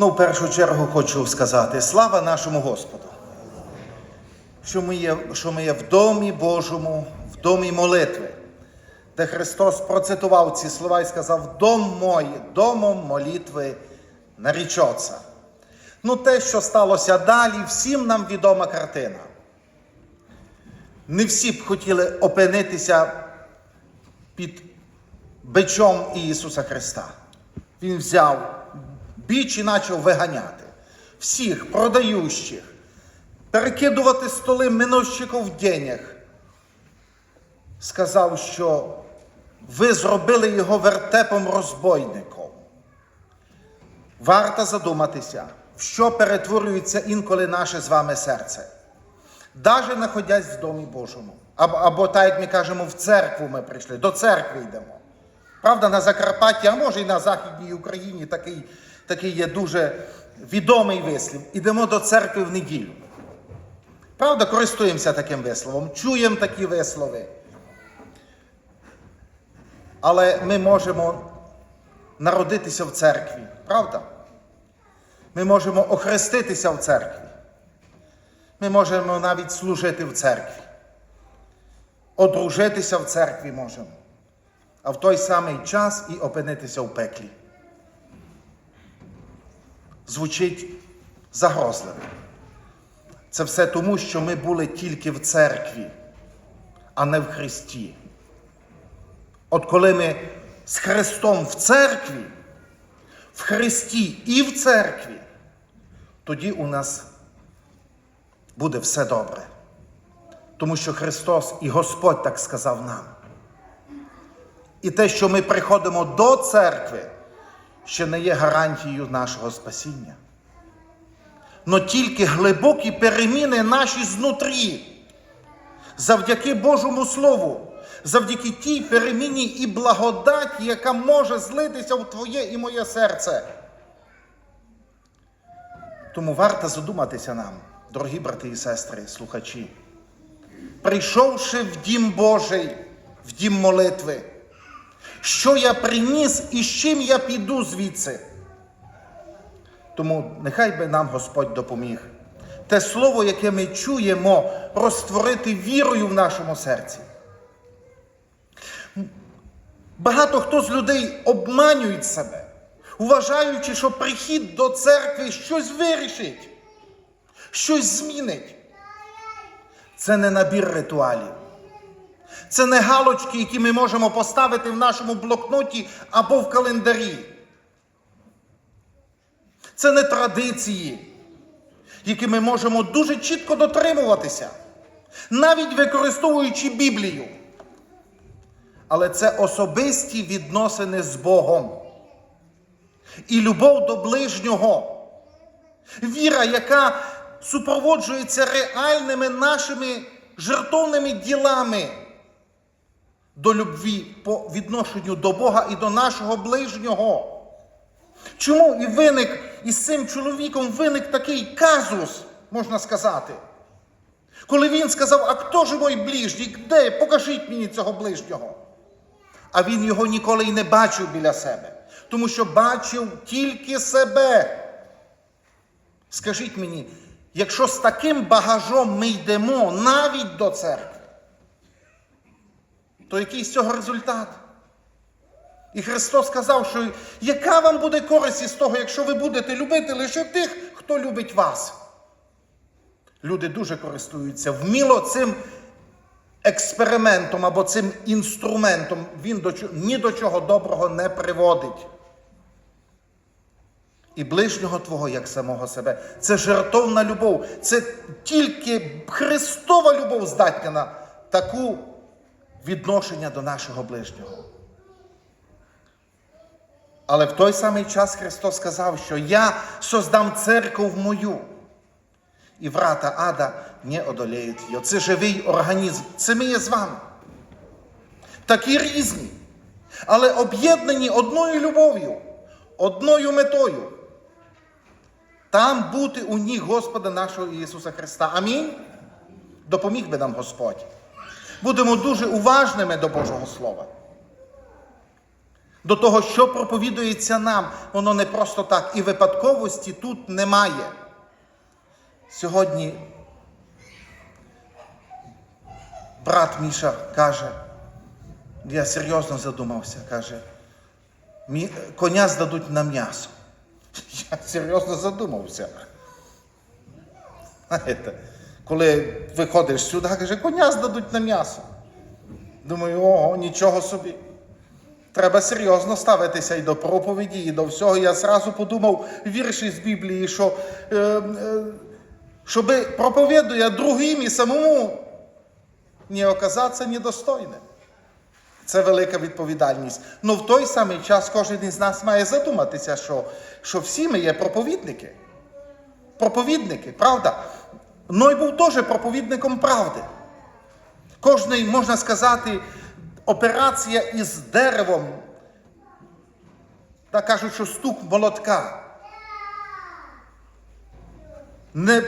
Ну, в першу чергу хочу сказати слава нашому Господу, що ми є, що ми є в домі Божому, в домі молитви, де Христос процитував ці слова і сказав: Дом мой, домом молитви нарічоться. Ну, те, що сталося далі, всім нам відома картина. Не всі б хотіли опинитися під бичом Ісуса Христа. Він взяв біч і почав виганяти всіх продающих, перекидувати столи миновщиків денег. Сказав, що ви зробили його вертепом розбойником. Варто задуматися, в що перетворюється інколи наше з вами серце. Даже знаходясь в Домі Божому. Або, або так, як ми кажемо, в церкву ми прийшли, до церкви йдемо. Правда, на Закарпатті, а може і на Західній Україні такий, такий є дуже відомий вислів. Ідемо до церкви в неділю. Правда, користуємося таким висловом, чуємо такі вислови. Але ми можемо народитися в церкві, правда? Ми можемо охреститися в церкві. Ми можемо навіть служити в церкві. Одружитися в церкві можемо. А в той самий час і опинитися в пеклі. Звучить загрозливо. Це все тому, що ми були тільки в церкві, а не в Христі. От коли ми з Христом в церкві, в Христі і в церкві, тоді у нас буде все добре. Тому що Христос і Господь так сказав нам. І те, що ми приходимо до церкви, ще не є гарантією нашого спасіння. Но тільки глибокі переміни наші знутрі, завдяки Божому Слову, завдяки тій переміні і благодаті, яка може злитися в Твоє і моє серце. Тому варто задуматися нам, дорогі брати і сестри, слухачі, прийшовши в дім Божий, в дім молитви, що я приніс і з чим я піду звідси. Тому нехай би нам Господь допоміг. Те слово, яке ми чуємо, розтворити вірою в нашому серці. Багато хто з людей обманюють себе, вважаючи, що прихід до церкви щось вирішить, щось змінить. Це не набір ритуалів. Це не галочки, які ми можемо поставити в нашому блокноті або в календарі. Це не традиції, які ми можемо дуже чітко дотримуватися, навіть використовуючи Біблію. Але це особисті відносини з Богом. І любов до ближнього. Віра, яка супроводжується реальними нашими жертовними ділами до любві по відношенню до Бога і до нашого ближнього. Чому і виник із цим чоловіком виник такий казус, можна сказати? Коли він сказав, а хто ж мой ближній? Де? Покажіть мені цього ближнього. А він його ніколи й не бачив біля себе, тому що бачив тільки себе. Скажіть мені, якщо з таким багажом ми йдемо навіть до церкви, то який з цього результат? І Христос сказав, що яка вам буде користь із того, якщо ви будете любити лише тих, хто любить вас? Люди дуже користуються вміло цим експериментом або цим інструментом. Він до, ні до чого доброго не приводить. І ближнього Твого, як самого себе. Це жертовна любов. Це тільки Христова любов здатна на таку відношення до нашого ближнього. Але в той самий час Христос сказав, що я создам церкву мою. І врата ада не одолеють її. Це живий організм. Це ми є з вами. Такі різні, але об'єднані одною любов'ю, одною метою. Там бути у ніг Господа нашого Ісуса Христа. Амінь. Допоміг би нам Господь. Будемо дуже уважними до Божого Слова. до того, що проповідується нам, воно не просто так. І випадковості тут немає. Сьогодні брат Міша каже, я серйозно задумався, каже, коня здадуть на м'ясо. Я серйозно задумався. Знаєте, коли виходиш сюди, каже, коня здадуть на м'ясо. Думаю, ого, нічого собі. Треба серйозно ставитися і до проповіді, і до всього. Я зразу подумав вірші з Біблії, що е, е, щоби проповідує другим і самому не оказатися недостойним. Це велика відповідальність. Ну в той самий час кожен із нас має задуматися, що, що всі ми є проповідники. Проповідники, правда? Ной був теж проповідником правди. Кожний, можна сказати, операція із деревом, та кажуть, що стук молотка. Не,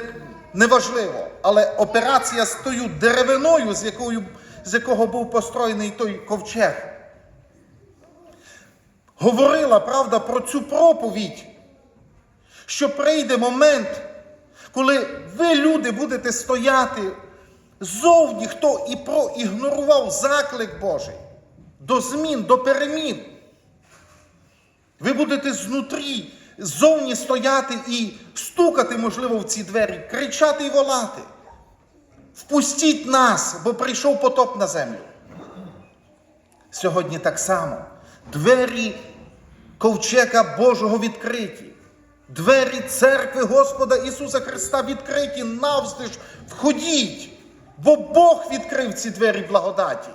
неважливо, але операція з тою деревиною, з, якою, з якого був построєний той ковчег, говорила, правда, про цю проповідь, що прийде момент, коли ви, люди, будете стояти зовні, хто і проігнорував заклик Божий до змін, до перемін. Ви будете знутрі, ззовні стояти і стукати, можливо, в ці двері, кричати і волати. Впустіть нас, бо прийшов потоп на землю. Сьогодні так само. Двері ковчега Божого відкриті. Двері церкви Господа Ісуса Христа відкриті навздиж. Входіть, бо Бог відкрив ці двері благодаті.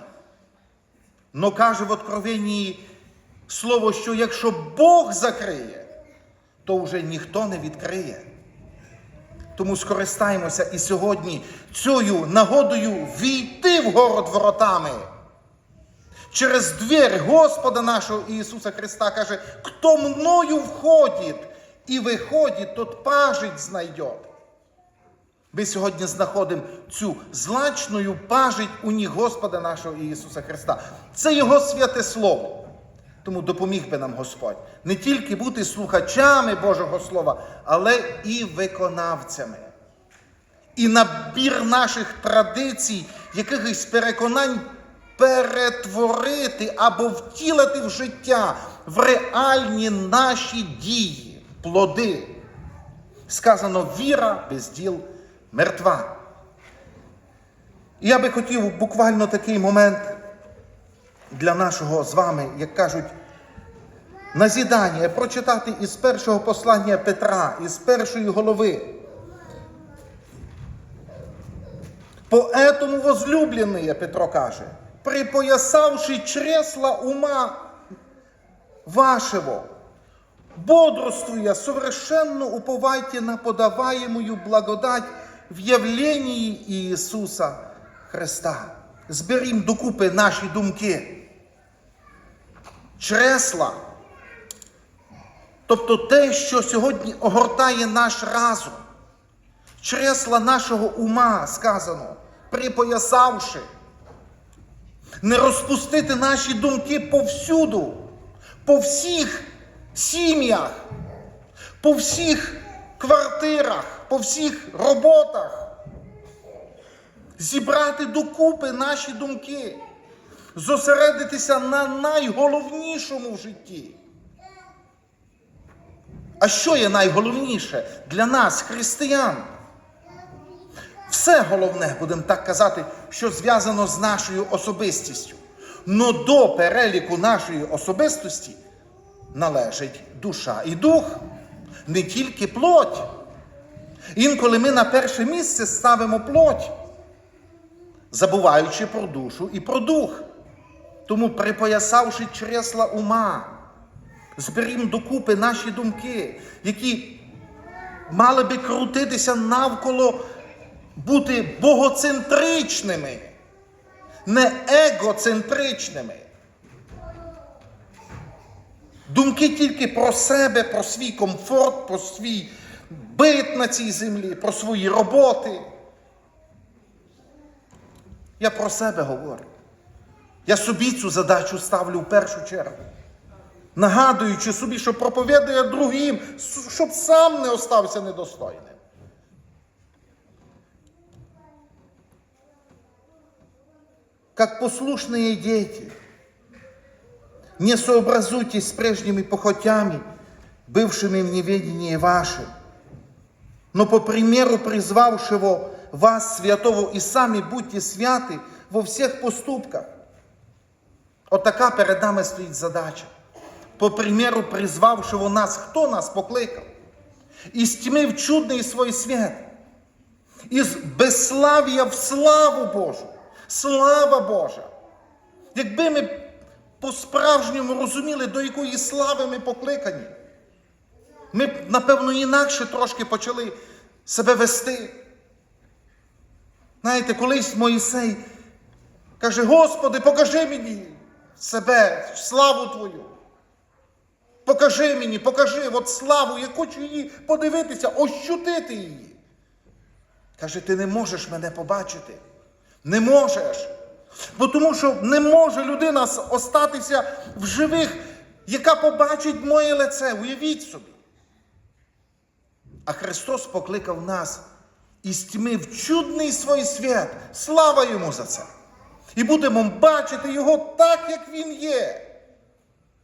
Но каже в Откровенні слово, що якщо Бог закриє, то вже ніхто не відкриє. Тому скористаємося і сьогодні цією нагодою війти в город воротами. Через двір Господа нашого Ісуса Христа каже, хто мною входить і виходить, тот пажить знайдет. Ми сьогодні знаходимо цю злачною пажить у ніг Господа нашого Ісуса Христа. Це Його святе Слово. Тому допоміг би нам Господь не тільки бути слухачами Божого Слова, але і виконавцями. І набір наших традицій, якихось переконань перетворити або втілити в життя в реальні наші дії, плоди. Сказано, віра без діл мертва. І я би хотів буквально такий момент для нашого з вами, як кажуть, назідання прочитати із першого послання Петра, із першої голови. Поэтому возлюбленные, Петро каже, припоясавши чресла ума вашего, бодрствуя, совершенно уповайте на подаваемую благодать в явлении Ісуса Христа. Зберім докупи наші думки. Чресла. Тобто те, що сьогодні огортає наш разум. Чресла нашого ума сказано, припоясавши. Не розпустити наші думки повсюду, по всіх сім'ях, по всіх квартирах, по всіх роботах. Зібрати докупи наші думки, зосередитися на найголовнішому в житті. А що є найголовніше для нас, християн? Все головне, будемо так казати, що зв'язано з нашою особистістю. Но до переліку нашої особистості належить душа і дух, не тільки плоть. Інколи ми на перше місце ставимо плоть, забуваючи про душу і про дух. Тому, припоясавши чресла ума, зберім докупи наші думки, які мали би крутитися навколо бути богоцентричними, не егоцентричними. Думки тільки про себе, про свій комфорт, про свій бит на цій землі, про свої роботи. Я про себе говорю. Я собі цю задачу ставлю в першу чергу. нагадуючи собі, що проповідує другим, щоб сам не остався недостойним. Как послушные дети, не сообразуйтесь с прежними похотями, бывшими в неведении вашем, но по примеру призвавшего вас святого и сами будьте святы во всех поступках. Отака перед нами стоїть задача. По примеру призвавшого нас, хто нас покликав? Із тьми в чудний свій світ, із безслав'я в славу Божу. Слава Божа! Якби ми по-справжньому розуміли, до якої слави ми покликані, ми напевно, інакше трошки почали себе вести. Знаєте, колись Моїсей каже: Господи, покажи мені себе, славу Твою. Покажи мені, покажи от славу, я хочу її подивитися, ощутити її. Каже, ти не можеш мене побачити. Не можеш. Бо тому що не може людина остатися в живих, яка побачить моє лице. Уявіть собі. А Христос покликав нас із тьми в чудний свій світ. Слава йому за це! І будемо бачити Його так, як Він є.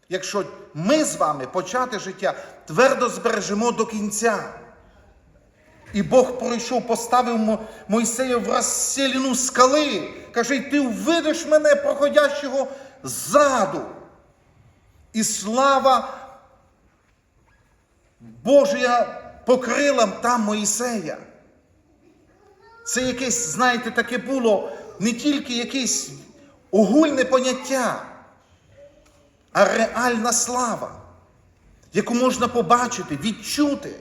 Якщо ми з вами почати життя твердо збережемо до кінця. І Бог пройшов, поставив Мойсея в розселіну скали. Каже, ти увидиш мене, проходящого ззаду. І слава Божия покрила там Моїсея. Це якесь, знаєте, таке було не тільки якесь огульне поняття, а реальна слава, яку можна побачити, відчути.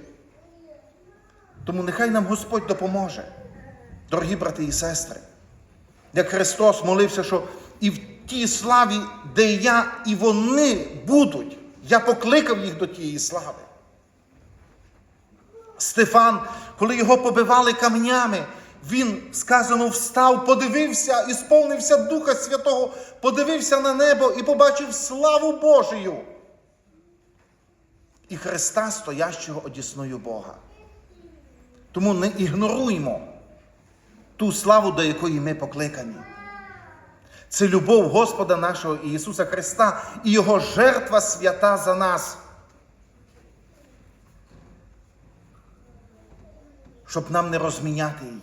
Тому нехай нам Господь допоможе, дорогі брати і сестри. Як Христос молився, що і в тій славі, де я і вони будуть, я покликав їх до тієї слави. Стефан, коли його побивали камнями, він, сказано, встав, подивився і сповнився Духа Святого, подивився на небо і побачив славу Божию. І Христа, стоящого одісною Бога. Тому не ігноруймо ту славу, до якої ми покликані. Це любов Господа нашого Ісуса Христа і Його жертва свята за нас. Щоб нам не розміняти її,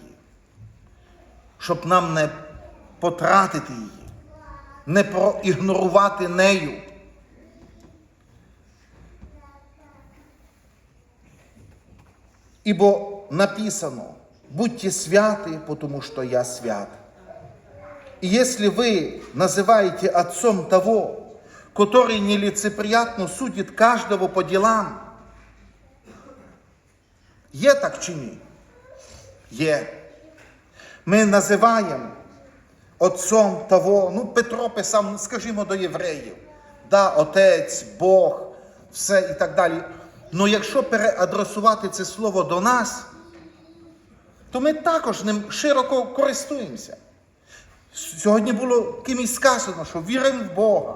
щоб нам не потратити її, не проігнорувати нею. Ибо написано, будьте святы, потому что я свят. И если вы называете отцом того, который нелицеприятно судит каждого по делам, є так чи ні? Є. Ми називаємо отцом того, ну, Петро писав, скажімо, до євреїв, да, Отець, Бог, все і так далі. Ну якщо переадресувати це слово до нас, то ми також ним широко користуємося. Сьогодні було кимось сказано, що віримо в Бога,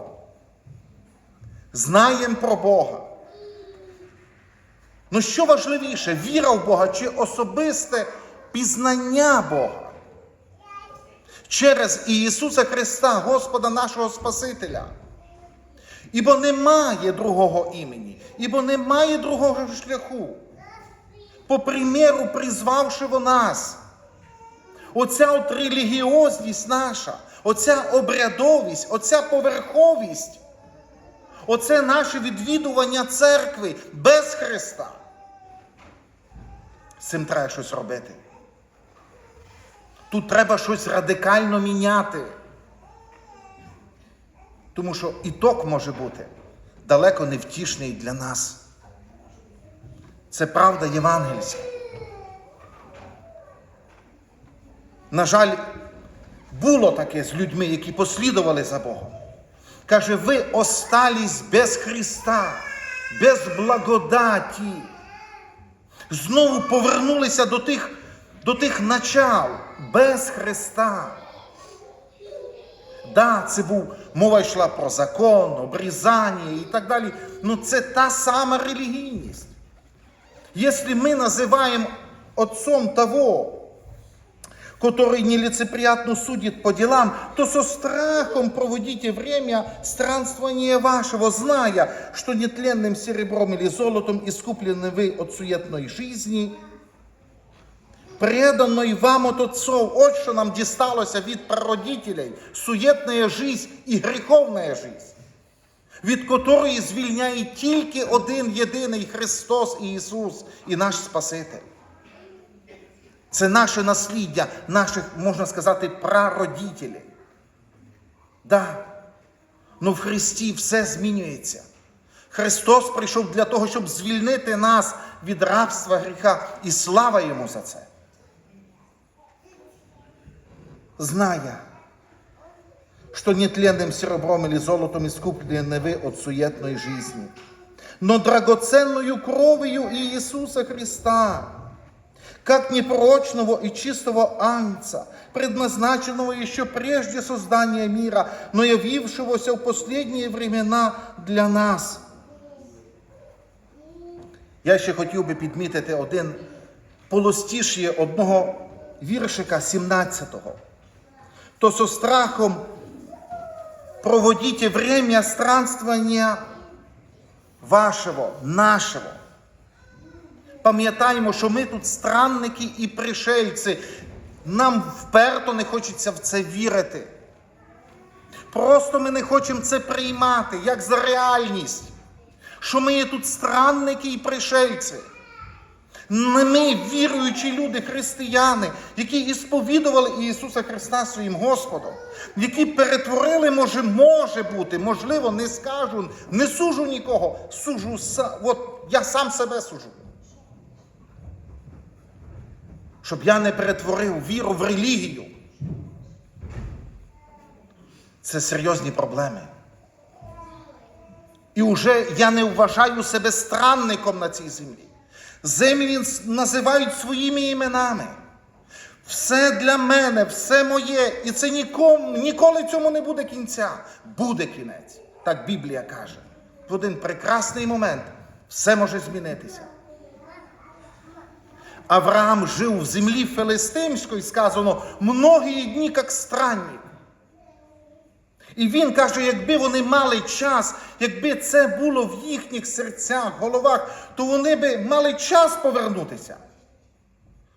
знаємо про Бога. Ну що важливіше, віра в Бога чи особисте пізнання Бога? Через Ісуса Христа, Господа нашого Спасителя. Ібо немає другого імені, ібо немає другого шляху. По приміру, призвавши нас. Оця от релігіозність наша, оця обрядовість, оця поверховість, оце наше відвідування церкви без Христа. З цим треба щось робити. Тут треба щось радикально міняти. Тому що іток може бути далеко не втішний для нас. Це правда євангельська. На жаль, було таке з людьми, які послідували за Богом. Каже, ви остались без Христа, без благодаті. Знову повернулися до тих, до тих начал без Христа Да, це був мова йшла про закон, обрізання і так далі. Ну це та сама релігійність. Если мы называем отцом того, который нелицеприятно судит по делам, то со страхом проводите время странствования вашего, зная, что нетленным серебром или золотом искуплены вы от суетной жизни, преданной вам от отцов. От що нам дісталося від прародителей, суєтна жизнь і гріховна жизнь від котрої звільняє тільки один єдиний Христос Ісус і наш Спаситель. Це наше насліддя, наших, можна сказати, прародителів. Да. Ну в Христі все змінюється. Христос прийшов для того, щоб звільнити нас від рабства гріха, і слава йому за це. Зная, что нетленным серебром или золотом искуплены вы от суетной жизни, но драгоценную кровью Иисуса Христа, как непорочного и чистого ангца, предназначенного еще прежде создания мира, но явившегося в последние времена для нас. Я ще хотів би підмітити один полустішє одного віршика 17-го. То со страхом проводите время странствования вашого, нашого. Пам'ятаємо, що ми тут странники і пришельці. Нам вперто не хочеться в це вірити. Просто ми не хочемо це приймати, як за реальність. Що ми є тут странники і пришельці. Ми, віруючі люди, християни, які ісповідували Ісуса Христа своїм Господом, які перетворили, може, може бути, можливо, не скажу, не сужу нікого, сужу от я сам себе сужу. Щоб я не перетворив віру в релігію. Це серйозні проблеми. І вже я не вважаю себе странником на цій землі. Землі називають своїми іменами. Все для мене, все моє. І це нікому, ніколи цьому не буде кінця. Буде кінець. Так Біблія каже. В один прекрасний момент все може змінитися. Авраам жив в землі Филистимської, сказано, многі дні, як странник. І він каже, якби вони мали час, якби це було в їхніх серцях, головах, то вони би мали час повернутися.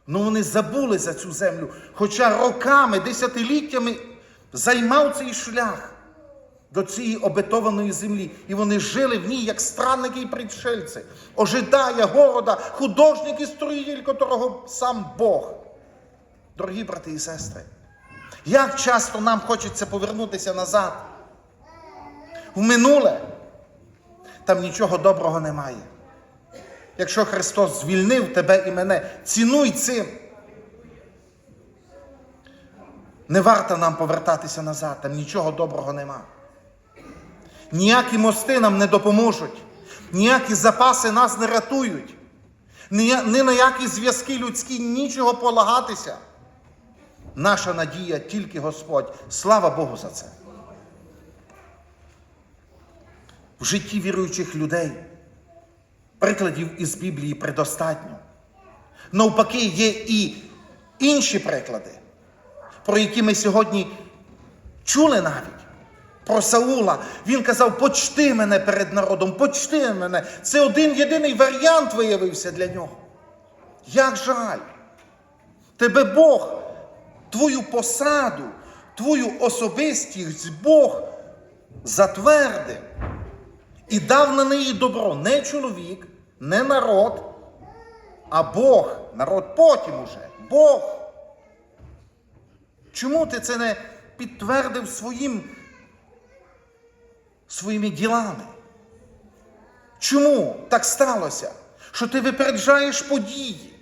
Ну вони забули за цю землю, хоча роками, десятиліттями займав цей шлях до цієї обетованої землі. І вони жили в ній як странники і пришельці, ожидає города, художник і строїтель, котрого сам Бог. Дорогі брати і сестри. Як часто нам хочеться повернутися назад? В минуле там нічого доброго немає. Якщо Христос звільнив тебе і мене, цінуй цим. Не варто нам повертатися назад, там нічого доброго нема. Ніякі мости нам не допоможуть, ніякі запаси нас не рятують, ні, на які зв'язки людські нічого полагатися. Наша надія тільки Господь. Слава Богу за це. В житті віруючих людей прикладів із Біблії предостатньо. Навпаки, є і інші приклади, про які ми сьогодні чули навіть. Про Саула. Він казав, почти мене перед народом, почти мене. Це один єдиний варіант виявився для нього. Як жаль. Тебе Бог твою посаду, твою особистість Бог затвердив і дав на неї добро не чоловік, не народ, а Бог. Народ потім уже. Бог. Чому ти це не підтвердив своїм, своїми ділами? Чому так сталося? Що ти випереджаєш події,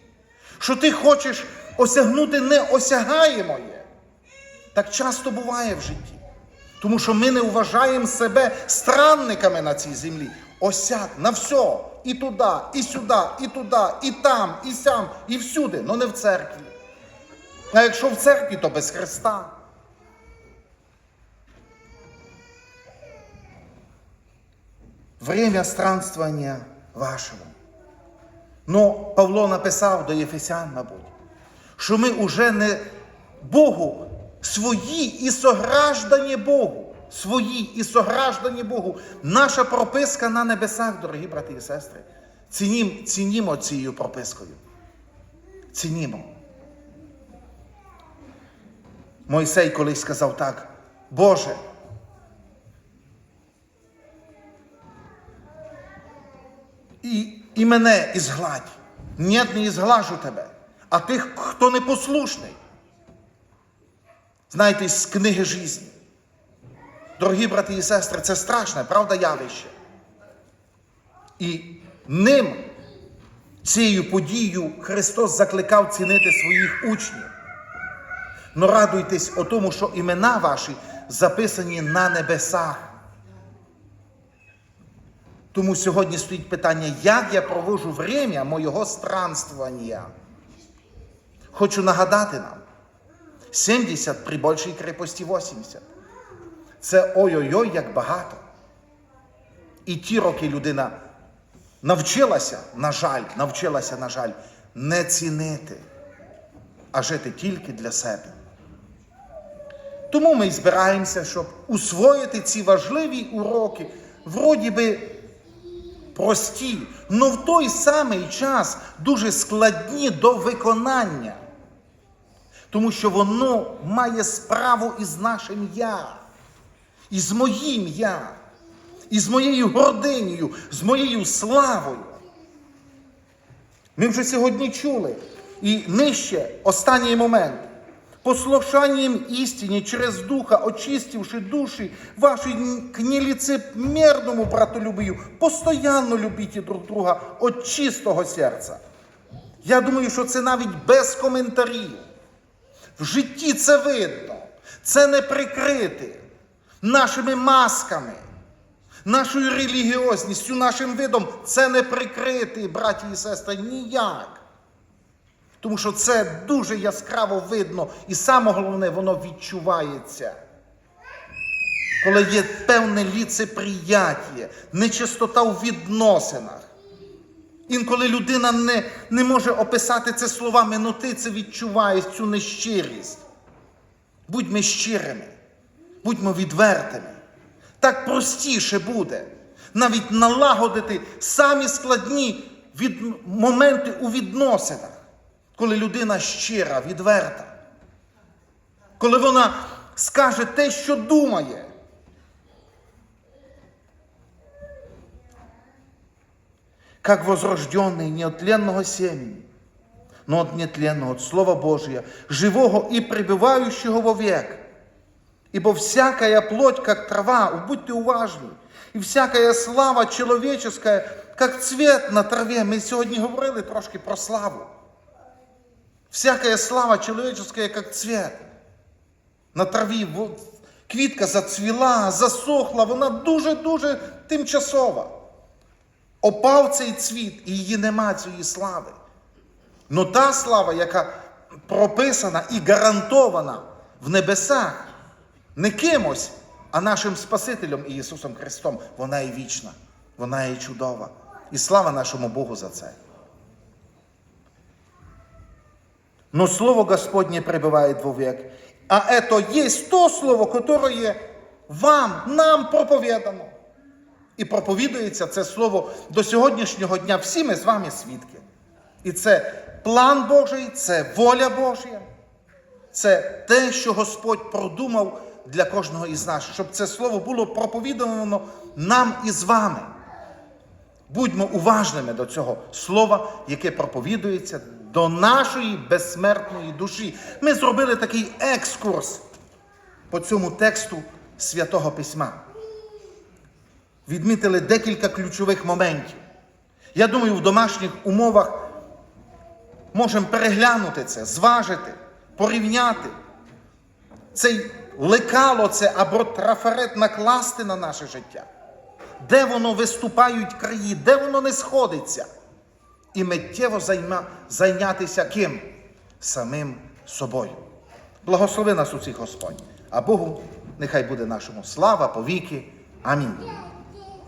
що ти хочеш осягнути неосягаємоє. Так часто буває в житті. Тому що ми не вважаємо себе странниками на цій землі. Осяг на все. І туди, і сюди, і туди, і там, і сям, і всюди, але не в церкві. А якщо в церкві, то без Христа. Время странствування вашого. Ну, Павло написав до Єфесян, мабуть, що ми уже не Богу свої і сограждані Богу. Свої і сограждані Богу. Наша прописка на небесах, дорогі брати і сестри. Цінім, цінімо цією пропискою. Цінімо. Мойсей колись сказав так, Боже, і, і мене ізгладь. Ні, не ізглажу тебе, а тих, хто непослушний. Знаєте, з книги житті. Дорогі брати і сестри, це страшне, правда, явище. І ним, цією подією, Христос закликав цінити своїх учнів. Но радуйтесь о тому, що імена ваші записані на небесах. Тому сьогодні стоїть питання, як я провожу время моєго странствування. Хочу нагадати нам: 70 при більшій крепості 80. Це ой-ой-ой, як багато. І ті роки людина навчилася, на жаль, навчилася, на жаль, не цінити, а жити тільки для себе. Тому ми збираємося, щоб усвоїти ці важливі уроки, вроді би прості, але в той самий час дуже складні до виконання. Тому що воно має справу із нашим я, із моїм я, із моєю гординею, з моєю славою. Ми вже сьогодні чули. І нижче останній момент. Послушанием истине через Духа, очистивши души ваши к нелицемерному братолюбию, постоянно любите друг друга от чистого серця. Я думаю, що це навіть без коментарів. В житті це видно, це не прикрити нашими масками, нашою релігіозністю, нашим видом. Це не прикрити, браті і сестри, ніяк. Тому що це дуже яскраво видно, і саме головне, воно відчувається. Коли є певне ліцеприяття, нечистота у відносинах. Інколи людина не, не може описати це словами, але ти це відчуваєш, цю нещирість. Будьмо щирими, будьмо відвертими. Так простіше буде навіть налагодити самі складні від... моменти у відносинах, коли людина щира, відверта, коли вона скаже те, що думає. Как возрожденный неотленного семени, но от нетленного, от Слова Божия, живого и пребывающего вовек. Ибо всякая плоть, как трава, будьте уважні, і всякая слава человеческая, как цвет на траві. Ми сьогодні говорили трошки про славу. Всякая слава человеческая, как цвет. На траві квітка зацвіла, засохла, вона дуже-дуже тимчасова. Опав цей цвіт, і її нема цієї слави. Но та слава, яка прописана і гарантована в небесах, не кимось, а нашим Спасителем Ісусом Христом, вона є вічна, вона є чудова. І слава нашому Богу за це. Но Слово Господне пребывает вовек. А это есть то Слово, которое вам, нам проповідано. І проповідується це слово до сьогоднішнього дня. Всі ми з вами свідки. І це план Божий, це воля Божа, це те, що Господь продумав для кожного із нас, щоб це слово було проповідано нам і з вами. Будьмо уважними до цього слова, яке проповідується до нашої безсмертної душі. Ми зробили такий екскурс по цьому тексту Святого Письма відмітили декілька ключових моментів. Я думаю, в домашніх умовах можемо переглянути це, зважити, порівняти. Цей лекало це або трафарет накласти на наше життя, де воно виступають краї, де воно не сходиться. І миттєво займа, зайнятися ким? Самим собою. Благослови нас усіх Господь, а Богу нехай буде нашому слава повіки. Амінь.